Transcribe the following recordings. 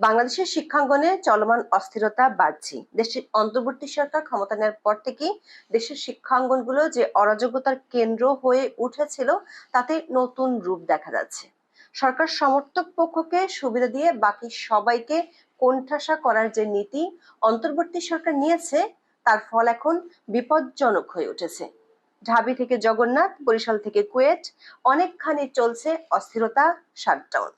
বাংলাদেশের শিক্ষাঙ্গনে চলমান অস্থিরতা বাড়ছে। দেশের অন্তর্বর্তী সরকার ক্ষমতা নেওয়ার পর থেকেই দেশের শিক্ষাঙ্গনগুলো যে অরাজকতার কেন্দ্র হয়ে উঠেছিল, তাতে নতুন রূপ দেখা যাচ্ছে। সরকার সমর্থক পক্ষকে সুবিধা দিয়ে বাকি সবাইকে কোণঠাসা করার যে নীতি অন্তর্বর্তী সরকার নিয়েছে, তার ফল এখন বিপজ্জনক হয়ে উঠেছে। ঢাবি থেকে জগন্নাথ, বরিশাল থেকে কুয়েট, অনেকখানি চলছে অস্থিরতা শাটডাউন।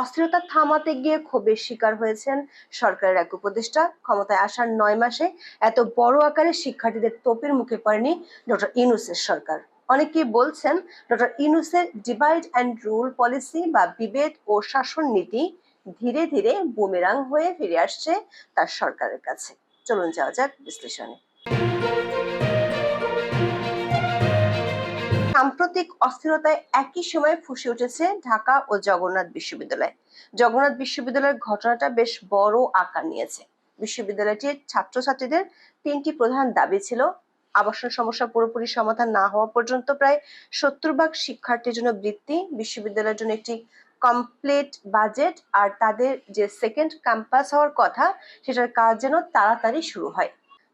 অস্থিরতা থামাতে গিয়ে ক্ষোভের শিকার হয়েছেন সরকারের এক উপদেষ্টা। ক্ষমতায় আসার নয় মাসে এত বড় আকারে শিক্ষার্থীদের তোপের মুখে পড়েনি ডক্টর ইনুসের সরকার। অনেকেই বলছেন ডক্টর ইনুসের ডিভাইড অ্যান্ড রুল পলিসি বা বিভেদ ও শাসন নীতি ধীরে ধীরে বুমেরাং হয়ে ফিরে আসছে তার সরকারের কাছে। চলুন যাওয়া যাক বিশ্লেষণে। সাম্প্রতিক অস্থিরতায় একই সময়ে ফুসে উঠেছে ঢাকা ও জগন্নাথ বিশ্ববিদ্যালয়। জগন্নাথ বিশ্ববিদ্যালয়ের ঘটনাটা বেশ বড় আকার নিয়েছে। বিশ্ববিদ্যালয়টির ছাত্রছাত্রীদের তিনটি প্রধান দাবি ছিল। আবাসন সমস্যা পুরোপুরি সমাধান না হওয়া পর্যন্ত প্রায় সত্তর ভাগ শিক্ষার্থীর জন্য বৃত্তি, বিশ্ববিদ্যালয়ের জন্য একটি কমপ্লিট বাজেট আর তাদের যে সেকেন্ড ক্যাম্পাস হওয়ার কথা, সেটার কাজ যেন তাড়াতাড়ি শুরু হয়।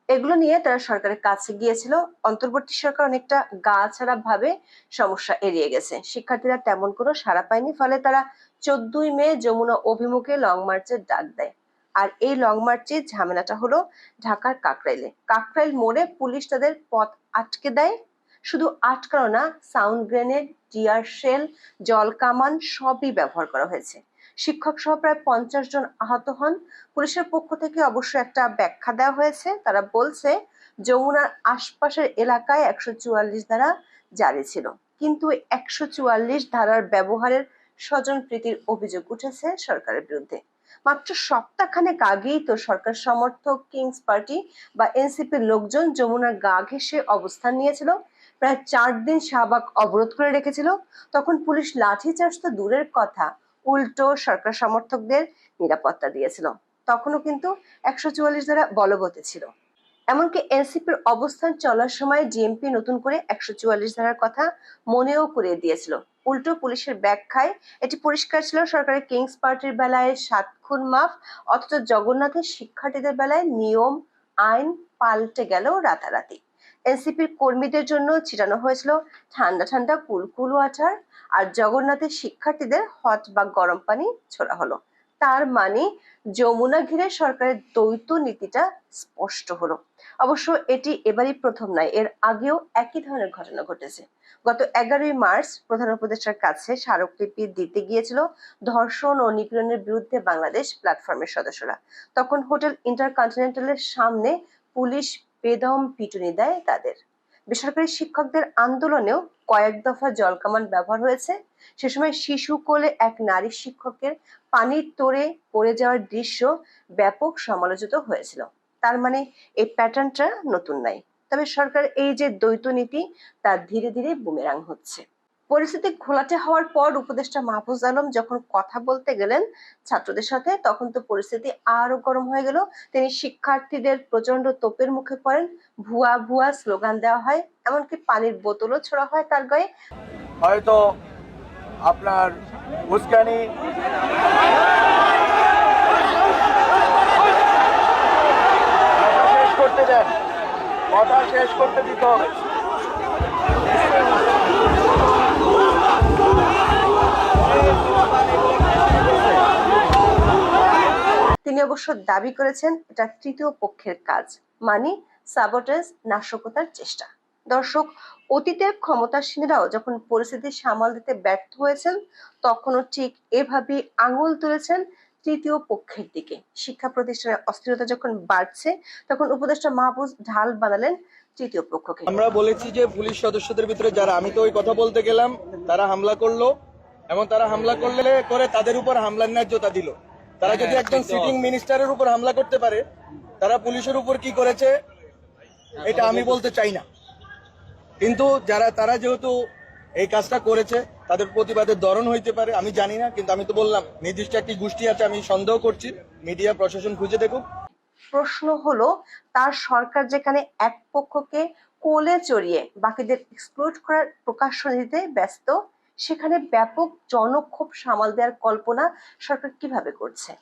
এগুলো নিয়ে তারা সরকারের কাছে গিয়েছিল। অন্তর্বর্তী সরকার অনেকটা গা ছাড়া ভাবে সমস্যা এড়িয়ে গেছে। শিক্ষার্থীরা তেমন কোনো সাড়া পায়নি, ফলে তারা চোদ্দই মে যমুনা অভিমুখে লং মার্চের ডাক দেয়। আর এই লং মার্চের ঝামেলাটা হলো ঢাকার কাকরাইলে। কাকরাইল মোড়ে পুলিশ তাদের পথ আটকে দেয়। শুধু আটকানো না, সাউন্ড গ্রেনেড, টিয়ার শেল, জল কামান সবই ব্যবহার করা হয়েছে। শিক্ষক সহ প্রায় পঞ্চাশ জন আহত হন। পুলিশের পক্ষ থেকে অবশ্য একটা ব্যাখ্যা দেওয়া হয়েছে। তারা বলছে, যমুনার আশপাশের এলাকায় একশো চুয়াল্লিশ ধারা জারি ছিল। কিন্তু একশো চুয়াল্লিশ ধারার ব্যবহারের স্বজন প্রীতির অভিযোগ উঠেছে সরকারের বিরুদ্ধে। মাত্র সপ্তাহখানেক আগেই তো সরকার সমর্থক, কিংস পার্টি বা এনসিপির লোকজন যমুনার গা ঘেসে অবস্থান নিয়েছিল। প্রায় চার দিন শাহবাগ অবরোধ করে রেখেছিল। তখন পুলিশ লাঠিচার্জ তো দূরের কথা উল্টো সরকার সমর্থকদের নিরাপত্তা দিয়েছিল। তখনও কিন্তু একশো চুয়াল্লিশ ধারা বলবৎ ছিল। এমনকি এনসিপির অবস্থান চলার সময় ডিএমপি নতুন করে একশো চুয়াল্লিশ ধারার কথা মনেও করে দিয়েছিল। উল্টো পুলিশের ব্যাখ্যায় এটি পরিষ্কার ছিল সরকারের কিংস পার্টির বেলায় সাত খুন মাফ, অথচ জগন্নাথের শিক্ষার্থীদের বেলায় নিয়ম, আইন পাল্টে গেল রাতারাতি। এনসিপির কর্মীদের জন্য ছিটানো হয়েছিল ঠান্ডা ঠান্ডা কুলকুল ওয়াটার, আর জগন্নাথের শিক্ষার্থীদের হট বা গরম পানি ছোড়া হলো। তার মানে যমুনা ঘিরে সরকারের দ্বৈত নীতিটা স্পষ্ট হলো। অবশ্য এটি এবারই প্রথম নয়, এর আগেও একই ধরনের ঘটনা ঘটেছে। গত এগারোই মার্চ প্রধান উপদেষ্টার কাছে স্মারকলিপি দিতে গিয়েছিল ধর্ষণ ও নিপীড়নের বিরুদ্ধে বাংলাদেশ প্ল্যাটফর্মের সদস্যরা। তখন হোটেল ইন্টারকন্টিনেন্টালের সামনে পুলিশ বেদম পিটুনি দেয় তাদের। বেসরকারি শিক্ষকদের আন্দোলনেও কয়েক দফা জলকামান ব্যবহার হয়েছে। সে সময় শিশু কোলে এক নারী শিক্ষকের পানির তোরে পড়ে যাওয়ার দৃশ্য ব্যাপক সমালোচিত হয়েছিল। তার মানে এই প্যাটার্নটা নতুন নাই। তবে সরকার এই যে দ্বৈত নীতি, তা ধীরে ধীরে বুমেরাং হচ্ছে। পরিস্থিতি ঘোলাটে হওয়ার পর উপদেষ্টা মাহফুজ আলম যখন কথা বলতে গেলেন ছাত্রদের সাথে, তখন তো পরিস্থিতি আরও গরম হয়ে গেল। তিনি শিক্ষার্থীদের প্রচণ্ড তোপের মুখে পড়েন। ভুয়া ভুয়া স্লোগান দেওয়া হয়, এমনকি পানির বোতলও ছোড়া হয় তার গায়ে। হয়তো আপনার উস্কানি কথা শেষ করতে দিতে। তিনি অবশ্য দাবি করেছেন, এটা তৃতীয় পক্ষের কাজ। মানে সাবোটেজ নাশকতার চেষ্টা। দর্শক অতীতের ক্ষমতাসীনরাও যখন পরিস্থিতি সামাল দিতে ব্যর্থ হয়েছেন, তখনও ঠিক এভাবে আঙুল তুলেছেন তৃতীয় পক্ষের দিকে। শিক্ষা প্রতিষ্ঠানের অস্থিরতা যখন বাড়ছে, তখন উপদেষ্টা মাহবুজ ঢাল বানালেন তৃতীয় পক্ষকে। আমরা বলেছি যে পুলিশ সদস্যদের ভিতরে যারা, আমি তো ওই কথা বলতে গেলাম, তারা হামলা করল, এবং তারা হামলা করলে করে তাদের উপর হামলার ন্যায্যতা দিল। তারা যদি একজন সিটিং মিনিস্টারের উপর হামলা করতে পারে তারা পুলিশের উপর কি করেছে এটা আমি বলতে চাই না। কিন্তু যারা তারা যেহেতু এই কাজটা করেছে তাদের প্রতিবাদের ধরন হইতে পারে আমি জানি না কিন্তু আমি তো বললাম নির্দিষ্ট একটি গোষ্ঠী আছে আমি সন্দেহ করছি মিডিয়া প্রশাসন খুঁজে দেখুক। প্রশ্ন হলো তার সরকার যেখানে এক পক্ষকে কোলে চড়িয়ে বাকিদের এক্সক্লুড করার প্রকাশ্য দিতে ব্যস্ত সেখানে ব্যাপক জনক্ষোভ সামাল দেওয়ার কল্পনা সরকার কীভাবে করছে?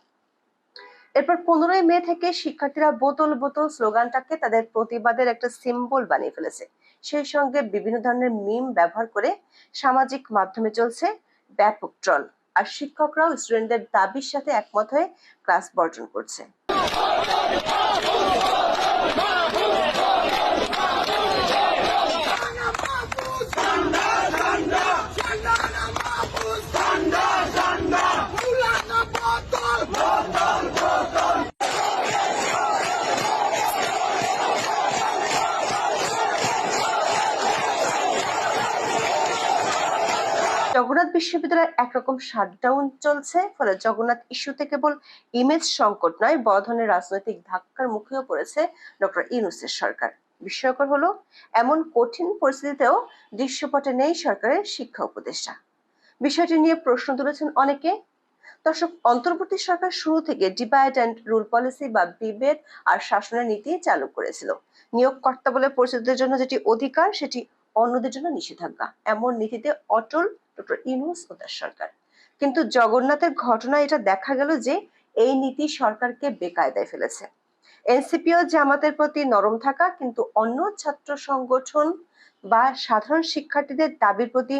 এরপর পনেরোই মে থেকে শিক্ষার্থীরা বোতল বোতল স্লোগানটাকে তাদের প্রতিবাদের একটা সিম্বল বানিয়ে ফেলেছে। সেই সঙ্গে বিভিন্ন ধরনের মিম ব্যবহার করে সামাজিক মাধ্যমে চলছে ব্যাপক ট্রল। আর শিক্ষকরাও স্টুডেন্টদের দাবির সাথে একমত হয়ে ক্লাস বর্জন করছে। জগন্নাথ বিশ্ববিদ্যালয়ের একরকম শাটডাউন চলছে, ফলে জগন্নাথ ইস্যুতে কেবল ইমেজ সংকট নয় বড় রাজনৈতিক ধাক্কার মুখেও পড়েছে ডক্টর ইউনুসের সরকার। বিস্ময়কর হলো, এমন কঠিন পরিস্থিতিতেও দৃশ্যপটে নেই সরকারের শিক্ষা উপদেষ্টা। বিষয়টি নিয়ে প্রশ্ন তুলেছেন অনেকে। দর্শক, অন্তর্বর্তী সরকার শুরু থেকে ডিভাইড অ্যান্ড রুল পলিসি বা বিভেদ আর শাসনের নীতি চালু করেছিল। নিয়োগকর্তা বলে পরিচিতদের জন্য যেটি অধিকার, সেটি অন্যদের জন্য নিষেধাজ্ঞা। এমন নীতিতে অটল ডক্টর ইউনুস ও তার সরকার। কিন্তু জগন্নাথের ঘটনা এটা দেখা গেল যে এই নীতি সরকারকে বেকায়দায় ফেলেছে। এনসিপিও জামাতের প্রতি নরম থাকা কিন্তু অন্য ছাত্র সংগঠন বা সাধারণ শিক্ষার্থীদের দাবির প্রতি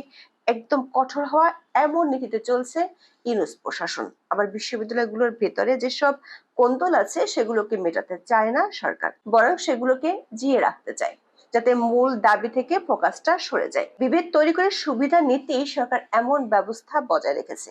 একদম কঠোর হওয়া এমন নীতিতে চলছে ইউনুস প্রশাসন। আবার বিশ্ববিদ্যালয়গুলোর ভেতরে যেসব কোন্দল আছে সেগুলোকে মেটাতে চায় না সরকার, বরং সেগুলোকে জিয়ে রাখতে চায়। যাতে মূল দাবি থেকে ফোকাসটা সরে যায়। বিভেদ তৈরি করে সুবিধা নিতেই সরকার এমন ব্যবস্থা বজায় রেখেছে।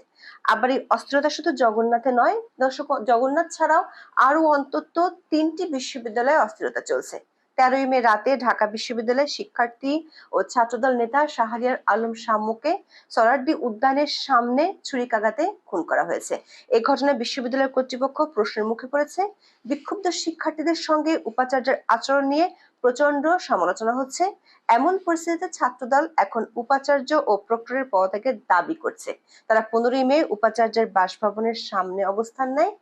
আবার এই অস্থিরতা শুধু জগন্নাথে নয়, দর্শক, জগন্নাথ ছাড়াও আরও অন্তত তিনটি বিশ্ববিদ্যালয়ে অস্থিরতা চলছে। তেরোই মে রাতে ঢাকা বিশ্ববিদ্যালয়ের শিক্ষার্থী ও ছাত্রদল নেতা শাহরিয়ার আলম শাম্মুকে সরারদি উদ্যানের সামনে ছুরিকাঘাতে খুন করা হয়েছে। এই ঘটনায় বিশ্ববিদ্যালয় কর্তৃপক্ষ প্রশ্নের মুখে পড়েছে, বিক্ষুব্ধ শিক্ষার্থীদের সঙ্গে উপাচার্যের আচরণ নিয়ে প্রচণ্ড সমালোচনা হচ্ছে। এমন পরিস্থিতিতে ছাত্রদল এখন উপাচার্য ও প্রক্টরের পদত্যাগের দাবি করছে। তারা পনেরোই মে উপাচার্যের বাসভবনের সামনে অবস্থান নেয়।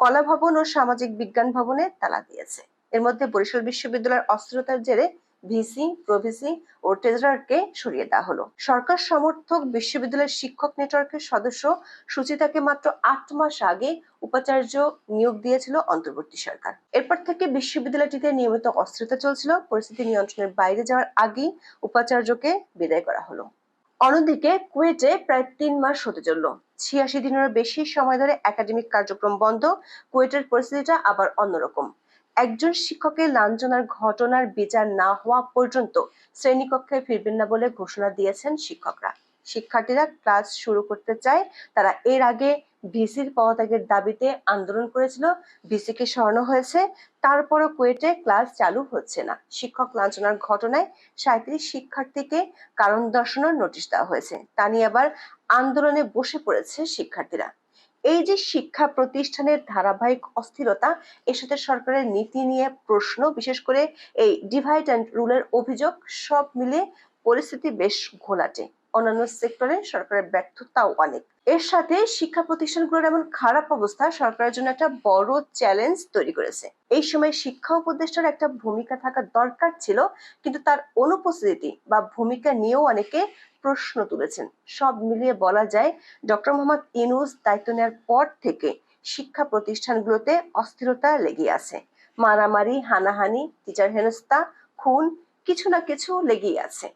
কলা ভবন ও সামাজিক বিজ্ঞান ভবনে তালা দিয়েছে। এর মধ্যে বরিশাল বিশ্ববিদ্যালয়ের অস্থিরতার জেরে ভিসি, প্রভিসি ও ট্রেজারারকে সরিয়ে দেওয়া হলো। সরকার সমর্থক বিশ্ববিদ্যালয়ের শিক্ষক নেটওয়ার্কের সদস্য সুচিতাকে মাত্র আট মাস আগে উপাচার্য নিয়োগ দিয়েছিল অন্তর্বর্তী সরকার। এরপর থেকে বিশ্ববিদ্যালয়টিতে নিয়মিত অস্থিরতা চলছিল। পরিস্থিতি নিয়ন্ত্রণের বাইরে যাওয়ার আগেই উপাচার্যকে বিদায় করা হলো। অন্যদিকে কুয়েটে প্রায় তিন মাস হতে চলল। ছিয়াশি দিনেরও বেশি সময় ধরে একাডেমিক কার্যক্রম বন্ধ। কুয়েটের পরিস্থিতিটা আবার অন্যরকম। একজন শিক্ষকের লাঞ্ছনার ঘটনার বিচার না হওয়া পর্যন্ত শ্রেণীকক্ষে ফিরবেন না বলে ঘোষণা দিয়েছেন শিক্ষকরা। শিক্ষার্থীরা ক্লাস শুরু করতে চায়, তারা এর আগে ভিসির পদত্যাগের দাবিতে আন্দোলন করেছিল, ভিসিকে সরানো হয়েছে, তারপরও কুয়েটে ক্লাস চালু হচ্ছে না। শিক্ষক লাঞ্ছনার ঘটনায় সাঁত্রিশ শিক্ষার্থীকে কারণ দর্শানোর নোটিশ দেওয়া হয়েছে। তা নিয়ে আবার আন্দোলনে বসে পড়েছে শিক্ষার্থীরা। এই যে শিক্ষা প্রতিষ্ঠানের ধারাবাহিক অস্থিরতা, এর সাথে সরকারের নীতি নিয়ে প্রশ্ন, বিশেষ করে এই ডিভাইড অ্যান্ড রুলের অভিযোগ, সব মিলে পরিস্থিতি বেশ ঘোলাটে। অন্যান্য সেক্টরে সরকারের ব্যর্থতাও অনেক। এর সাথে শিক্ষা প্রতিষ্ঠানগুলোর এমন খারাপ অবস্থা সরকারের জন্য একটা বড় চ্যালেঞ্জ তৈরি করেছে। এই সময় শিক্ষা উপদেষ্টার একটা ভূমিকা থাকা দরকার ছিল, কিন্তু তার অনুপস্থিতি বা ভূমিকা নিয়েও অনেকে প্রশ্ন তুলেছেন। সব মিলিয়ে বলা যায়, ডক্টর মোহাম্মদ ইনুস দায়িত্ব নেওয়ার পর থেকে শিক্ষা প্রতিষ্ঠানগুলোতে অস্থিরতা লেগে আছে। মারামারি, হানাহানি, টিচার হেনস্থা, খুন কিছু না কিছু লেগেই আছে।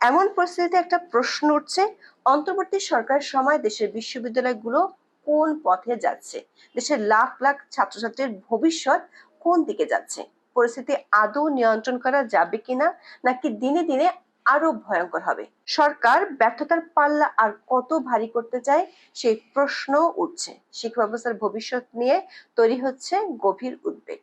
এমন পরিস্থিতিতে একটা প্রশ্ন উঠছে, অন্তর্বর্তী সরকার সময় দেশের বিশ্ববিদ্যালয়গুলো কোন পথে যাচ্ছে? দেশের লাখ লাখ ছাত্রছাত্রীর ভবিষ্যৎ কোন দিকে যাচ্ছে? পরিস্থিতি আদৌ নিয়ন্ত্রণ করা যাবে কিনা, নাকি দিনে দিনে আরও ভয়ঙ্কর হবে? সরকার ব্যর্থতার পাল্লা আর কত ভারী করতে চায়, সেই প্রশ্ন উঠছে। শিক্ষা ব্যবস্থার ভবিষ্যৎ নিয়ে তৈরি হচ্ছে গভীর উদ্বেগ।